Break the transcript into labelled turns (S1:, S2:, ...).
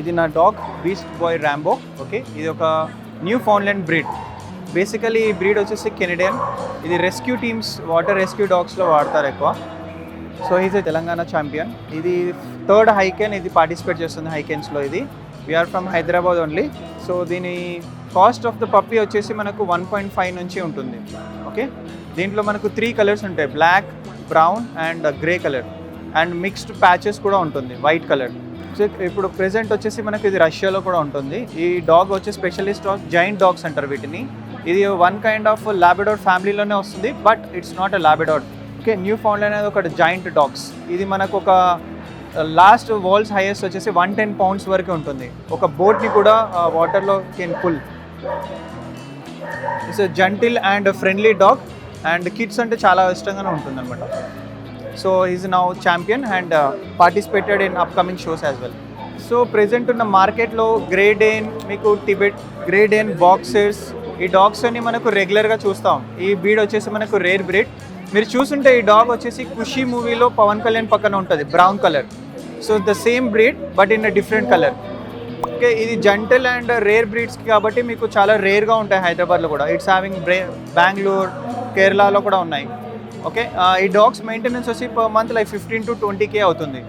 S1: ఇది నా dog beast boy Rambo okay? ఇది ఒక న్యూ ఫౌండ్లాండ్ బ్రీడ్. బేసికలీ ఈ బ్రీడ్ వచ్చేసి కెనడియన్. ఇది రెస్క్యూ టీమ్స్ వాటర్ రెస్క్యూ డాగ్స్లో వాడతారు ఎక్కువ. సో ఈజ్ తెలంగాణ ఛాంపియన్ ఇది థర్డ్ హైకెన్ ఇది పార్టిసిపేట్ చేస్తుంది హైకెన్స్లో ఇది. We're from Hyderabad only so దీని కాస్ట్ ఆఫ్ ద పప్పీ వచ్చేసి మనకు వన్ పాయింట్ ఫైవ్ నుంచి ఉంటుంది. ఓకే? దీంట్లో మనకు త్రీ కలర్స్ ఉంటాయి. Black brown and grey colour and mixed patches కూడా ఉంటుంది. వైట్ కలర్ ఇప్పుడు ప్రెసెంట్ వచ్చేసి మనకి ఇది రష్యాలో కూడా ఉంటుంది. ఈ డాగ్ వచ్చి స్పెషలిస్ట్ ఆఫ్ జైంట్ డాగ్స్ అంటారు వీటిని. ఇది వన్ కైండ్ ఆఫ్ లాబిడోర్ ఫ్యామిలీలోనే వస్తుంది but it's not a labrador okay new found అనేది ఒక జైంట్ డాగ్స్ ఇది మనకు ఒక లాస్ట్ వరల్డ్స్ హైయెస్ట్ వచ్చేసి వన్ టెన్ పౌండ్స్ వరకు ఉంటుంది. ఒక బోట్ని కూడా వాటర్లో can pull it's gentle and friendly dog and kids అంటే చాలా ఇష్టంగానే ఉంటుంది అనమాట so is now champion and participated in upcoming shows as well so present ఉన్న మార్కెట్లో గ్రేడేన్ మీకు టిబెట్ గ్రేడేన్ బాక్సర్స్ ఈ డాగ్స్ అన్ని మనకు రెగ్యులర్గా చూస్తాం. ఈ బ్రీడ్ వచ్చేసి మనకు రేర్ బ్రీడ్ మీరు చూసుంటే ఈ డాగ్ వచ్చేసి ఖుషి మూవీలో పవన్ కళ్యాణ్ పక్కన ఉంటుంది brown colour so the same breed but in a different colour okay ఇది జంటల్ అండ్ రేర్ బ్రీడ్స్కి కాబట్టి మీకు చాలా రేర్గా ఉంటాయి హైదరాబాద్లో కూడా. ఇట్స్ హ్యావింగ్ బ్రే బెంగళూరు కేరళలో కూడా ఉన్నాయి. ఓకే? ఈ డాగ్స్ మెయింటెనెన్స్ వచ్చి per month like fifteen to twenty K అవుతుంది.